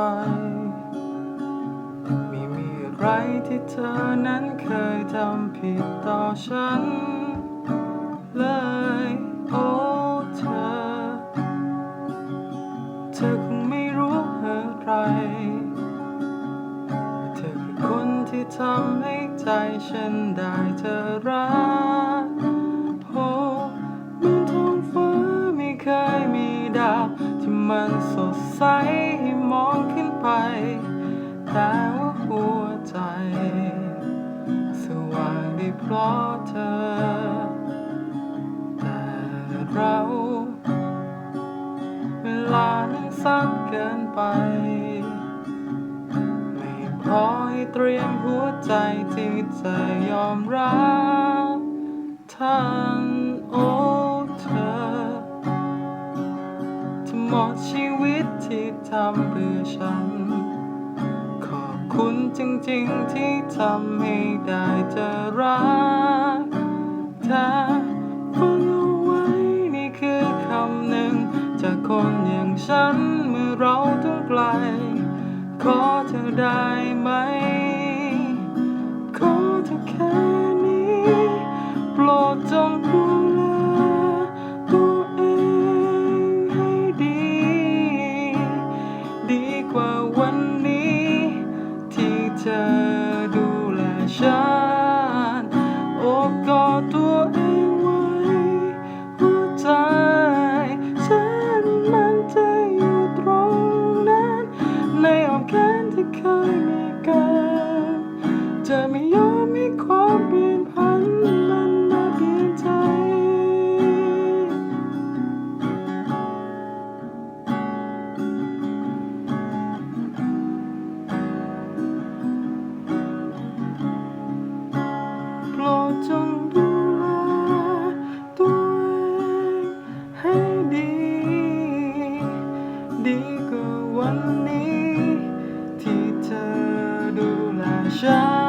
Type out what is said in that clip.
ไปไม่มีอะไรที่เธอนั้นเคยทำผิดต่อฉัน เลยโอ้เธอ เธอคงไม่รู้อะไร เธอคือคนที่ทำให้ใจฉันได้เธอรัก สดใสให้มองขึ้นไป แต่ว่าหัวใจ สว่างได้เพราะเธอ แต่เรา เวลานั้นสั้นเกินไป ไม่พอให้เตรียมหัวใจที่จะยอมรับทันโที่ทำเพื่อฉัน ขอบคุณจริงๆที่ทำให้ได้เจอรักเธอฟังเอาไว้นี่คือคำหนึ่ง จากคนอย่างฉันเมื่อเราต้องไกล ขอเธอได้ไหม ขอเธอแค่นี้ โปรดจงพู quo จงดูแลตัวเองให้ดี ดีวันนี้ ที่เธอดูแลฉัน